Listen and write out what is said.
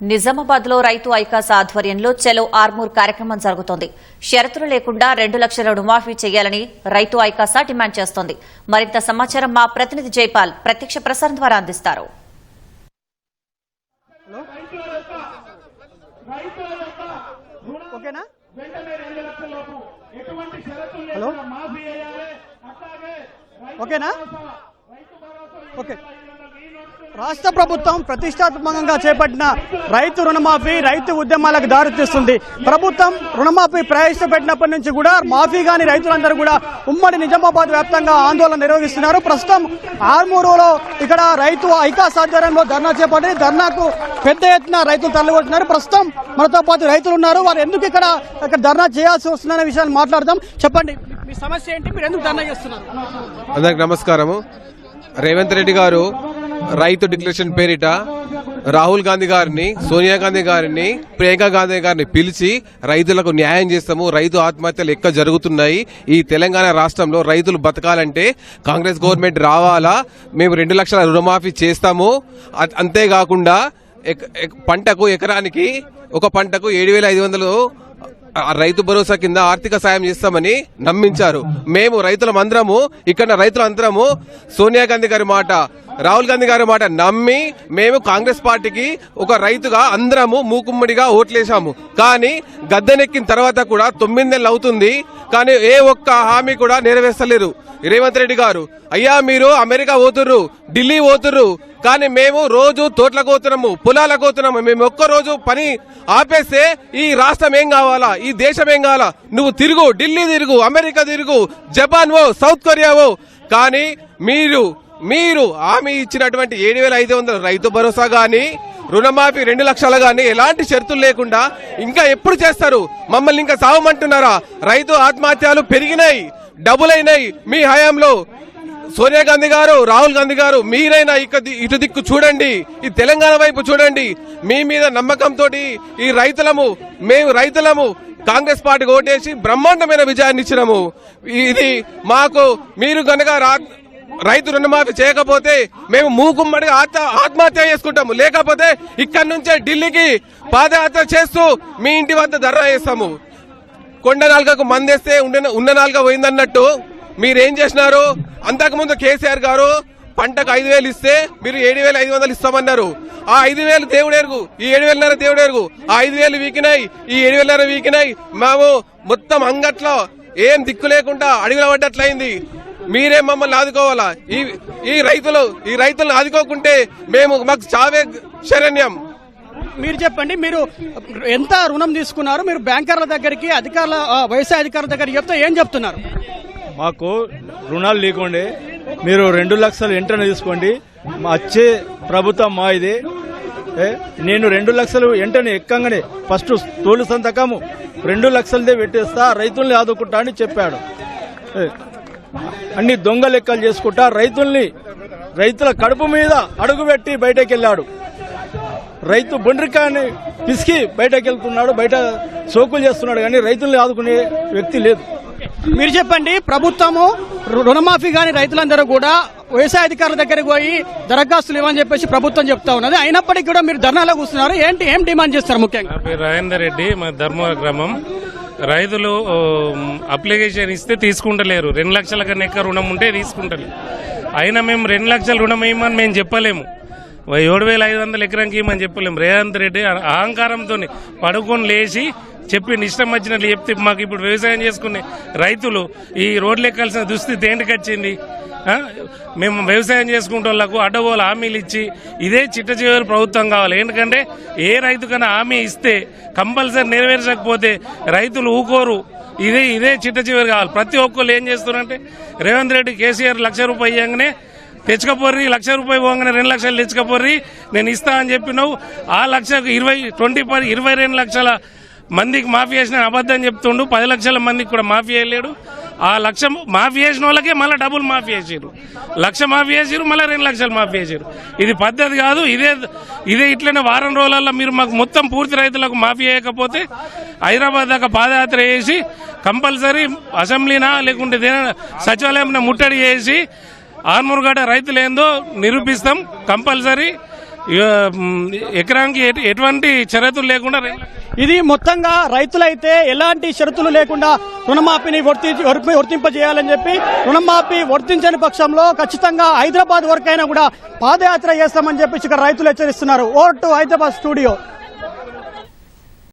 నిజామాబాద్లో రైతు ఐకాస్ ఆధ్వర్యంలో చెలో ఆర్మూర్ కార్యక్రమం జరుగుతోంది. షరతులు లేకుండా రెండు లక్షల రుణమాఫీ చేయాలని రైతు ఐకాస డిమాండ్ చేస్తోంది. మరింత సమాచారం మా ప్రతినిధి జైపాల్ ప్రత్యక్ష ప్రసారం ద్వారా అందిస్తారు. ఓకేనా? ఓకేనా? ఓకే. రాష్ట్ర ప్రభుత్వం ప్రతిష్టాత్మకంగా చేపట్టిన రైతు రుణమాఫీ రైతు ఉద్యమాలకు దారితీస్తుంది ప్రభుత్వం రుణమాఫీ ప్రవేశపెట్టినప్పటి నుంచి కూడా మాఫీ కాని రైతులందరూ కూడా ఉమ్మడి నిజామాబాద్ వ్యాప్తంగా ఆందోళన నిర్వహిస్తున్నారు. ప్రస్తుతం ఆర్మూరులో ఇక్కడ రైతు ఐకాస్ ఆధ్వర్యంలో ధర్నా చేపట్టి ధర్నాకు పెద్ద ఎత్తున రైతులు తరలివచ్చున్నారు ప్రస్తుతం మనతో పాటు రైతులు ఉన్నారు. వారు ఎందుకు ఇక్కడ ఇక్కడ ధర్నా చేయాల్సి వస్తుందనే విషయాన్ని మాట్లాడదాం. చెప్పండి మీ సమస్య ఏంటి? మీరు ఎందుకు ధర్నా చేస్తున్నారు? అందరికి నమస్కారము. రేవంత్ రెడ్డి గారు రైతు డిక్లరేషన్ పేరిట రాహుల్ గాంధీ గారిని సోనియా గాంధీ గారిని ప్రియాంక గాంధీ గారిని పిలిచి రైతులకు న్యాయం చేస్తాము రైతు ఆత్మహత్యలు ఎక్కువ జరుగుతున్నాయి. ఈ తెలంగాణ రాష్ట్రంలో రైతులు బతకాలంటే కాంగ్రెస్ గవర్నమెంట్ రావాలా? మేము రెండు లక్షల రుణమాఫీ చేస్తాము. అంతేకాకుండా ఎక్- పంటకు ఎకరానికి ఒక పంటకు ఏడు వేల ఐదు వందలు రైతు భరోసా కింద ఆర్థిక సాయం చేస్తామని నమ్మించారు. మేము రైతులం అందరము ఇక్కడ రైతులందరము సోనియా గాంధీ గారి మాట రాహుల్ గాంధీ గారి మాట నమ్మి మేము కాంగ్రెస్ పార్టీకి ఒక రైతుగా అందరము మూకుమ్మడిగా ఓట్లేసాము కానీ గద్దెనెక్కిన తర్వాత కూడా తొమ్మిది నెలలు అవుతుంది. కానీ ఏ ఒక్క హామీ కూడా నెరవేర్చలేరు రేవంత్ రెడ్డి గారు అయ్యా మీరు అమెరికా పోతుర్రు ఢిల్లీ పోతుర్రు కానీ మేము రోజు తోటలకు పోతున్నాము పొలాలకు పోతున్నాము. మేము ఒక్క రోజు పని ఆపేస్తే ఈ రాష్ట్రం ఏం కావాలా? ఈ దేశం ఏం కావాలా? నువ్వు తిరుగు ఢిల్లీ తిరుగు అమెరికా తిరుగు జపాన్ ఓ సౌత్ కొరియా ఓ కానీ మీరు మీరు హామీ ఇచ్చినటువంటి ఏడు వేల ఐదు వందల రైతు భరోసా కానీ రుణమాఫీ రెండు లక్షలు కానీ ఎలాంటి షరతులు లేకుండా ఇంకా ఎప్పుడు చేస్తారు? మమ్మల్ని ఇంకా సావమంటున్నారా? రైతు ఆత్మహత్యలు పెరిగినాయి డబుల్ అయినాయి. మీ హయాంలో సోనియా గాంధీ గారు రాహుల్ గాంధీ గారు మీరైనా ఇక ది- ఇటు దిక్కు చూడండి ఈ తెలంగాణ వైపు చూడండి. మీ మీద నమ్మకంతో ఈ రైతులము మేము రైతులము కాంగ్రెస్ పార్టీకి ఓటేసి బ్రహ్మాండమైన విజయాన్ని ఇచ్చినాము. ఇది మాకు మీరు కనుక రా- రైతు రుణమాఫీ చేయకపోతే మేము మూకుమ్మడిగా ఆత్మ ఆత్మహత్య చేసుకుంటాము. లేకపోతే ఇక్కడి నుంచే ఢిల్లీకి పాదయాత్ర చేస్తూ మీ ఇంటి వద్ద ధర్నా చేస్తాము. కొండ నాలుగకు మందేస్తే ఉండ ఉన్న నాలుగ పోయిందన్నట్టు మీరేం చేసినారు? అంతకుముందు కేసీఆర్ గారు పంటకు ఐదు వేలు ఇస్తే మీరు ఏడు వేల ఐదు వందలు ఇస్తామన్నారు. ఆ ఐదు వేలు దేవుడు ఎరుగు ఈ ఏడు వేలన్నర దేవుడు ఎరుగు ఆ ఐదు వేలు వీకినాయి ఈ ఏడు వేలన్నర వీకినాయి. మేము మొత్తం అంగట్లో ఏం దిక్కు లేకుండా అడుగుల పడ్డట్లయింది. మీరే మమ్మల్ని ఆదుకోవాలా? ఈ ఈ రైతులు ఈ రైతులను ఆదుకోకుంటే మేము మాకు చావే శరణ్యం. మీరు చెప్పండి మీరు ఎంత రుణం తీసుకున్నారు? మీరు బ్యాంకర్ల దగ్గరికి అధికారుల వ్యవసాయ అధికారుల దగ్గరికి చెప్తే ఏం చెప్తున్నారు? మాకు రుణాలు లేకుండే మీరు రెండు లక్షలు వెంటనే తీసుకోండి. మా వచ్చే ప్రభుత్వం మా ఇది ఏ, నేను రెండు లక్షలు వెంటనే ఎక్కంగానే ఫస్ట్ తోలు సంతకము రెండు లక్షలదే పెట్టేస్తా రైతుల్ని ఆదుకుంటా అని చెప్పాడు. అన్ని దొంగ లెక్కలు చేసుకుంటా రైతుల్ని రైతుల కడుపు మీద అడుగుపెట్టి బయటకు వెళ్ళాడు రైతు బొండ్రికాయని పిసికి బయటకు వెళ్తున్నాడు బయట సోకులు చేస్తున్నాడు కానీ రైతుల్ని ఆదుకునే వ్యక్తి లేదు. మీరు చెప్పండి ప్రభుత్వము రుణమాఫీ కాని రైతులందరూ కూడా వ్యవసాయ అధికారుల దగ్గరికి పోయి దరఖాస్తులు ఇవ్వని చెప్పేసి ప్రభుత్వం చెప్తా ఉన్నది. అయినప్పటికీ కూడా మీరు ధర్నాలో కూర్చున్నారు. ఏంటి ఏం డిమాండ్ చేస్తారు ముఖ్యంగా? రాజేందర్ రెడ్డి మా ధర్మవరం గ్రామం. రైతులు అప్లికేషన్ ఇస్తే తీసుకుంటలేరు. రెండు లక్షల కన్నా ఎక్కువ రుణం ఉంటే తీసుకుంటలేరు. అయినా మేము రెండు లక్షల రుణం ఇవ్వమని మేము చెప్పలేము. ఏడు వేల ఐదు వందల ఎకరానికి ఇవ్వమని చెప్పలేము. రేవంత్ రెడ్డి అహంకారంతో పడుకొని లేచి చెప్పి ఇష్టం వచ్చినట్లు చెప్తే మాకు ఇప్పుడు వ్యవసాయం చేసుకునే రైతులు ఈ రోడ్లు ఎక్కాల్సిన దుస్థితి ఏంటికి వచ్చింది? మేము వ్యవసాయం చేసుకుంటే వాళ్ళకు అడ్డగోలు హామీలు ఇచ్చి ఇదే చిట్ట చివరి ప్రభుత్వం కావాలి. ఎందుకంటే ఏ రైతుకైనా హామీ ఇస్తే కంపల్సరీ నెరవేర్చకపోతే రైతులు ఊకోరు. ఇదే ఇదే చిట్ట చివరి కావాలి. ప్రతి ఒక్కరు ఏం చేస్తున్నారంటే రేవంత్ రెడ్డి కేసీఆర్ లక్ష రూపాయలు ఇవ్వగానే తెచ్చుకపోర్రి లక్ష రూపాయలు పోగానే రెండు లక్షలు తెచ్చుకపోర్రి నేను ఇస్తా అని చెప్పినావు. ఆ లక్షకు ఇరవై ట్వంటీ పర్ ఇరవై రెండు లక్షల మందికి మాఫీ చేసిన అబద్ధం చెప్తుండు. పది లక్షల మందికి కూడా మాఫీ వేయలేడు ఆ లక్ష మాఫీ చేసిన వాళ్ళకే మళ్ళీ డబుల్ మాఫీ చేసారు లక్ష మాఫీ చేసారు మళ్ళీ రెండు లక్షలు మాఫీ చేసారు ఇది పద్ధతి కాదు ఇదే ఇదే ఇట్లనే వారం రోజులలో మీరు మాకు మొత్తం పూర్తి రైతులకు మాఫీ చేయకపోతే హైదరాబాద్ దాకా పాదయాత్ర చేసి కంపల్సరీ అసెంబ్లీనా లేకుంటే దేని సచివాలయం ముట్టడి చేసి ఆర్మూర్గడ్డ రైతులేందో నిరూపిస్తాం కంపల్సరీ. ఇక ఎకరానికి ఎటువంటి షరతులు లేకుండా ఇది మొత్తంగా రైతులైతే ఎలాంటి షరతులు లేకుండా రుణమాఫీని వర్తి వర్తి- వర్తింపజేయాలని చెప్పి రుణమాఫీ వర్తించని పక్షంలో ఖచ్చితంగా హైదరాబాద్ వరకైనా కూడా పాదయాత్ర చేస్తామని చెప్పి ఇక్కడ రైతులు హెచ్చరిస్తున్నారు. Over to Hyderabad studio.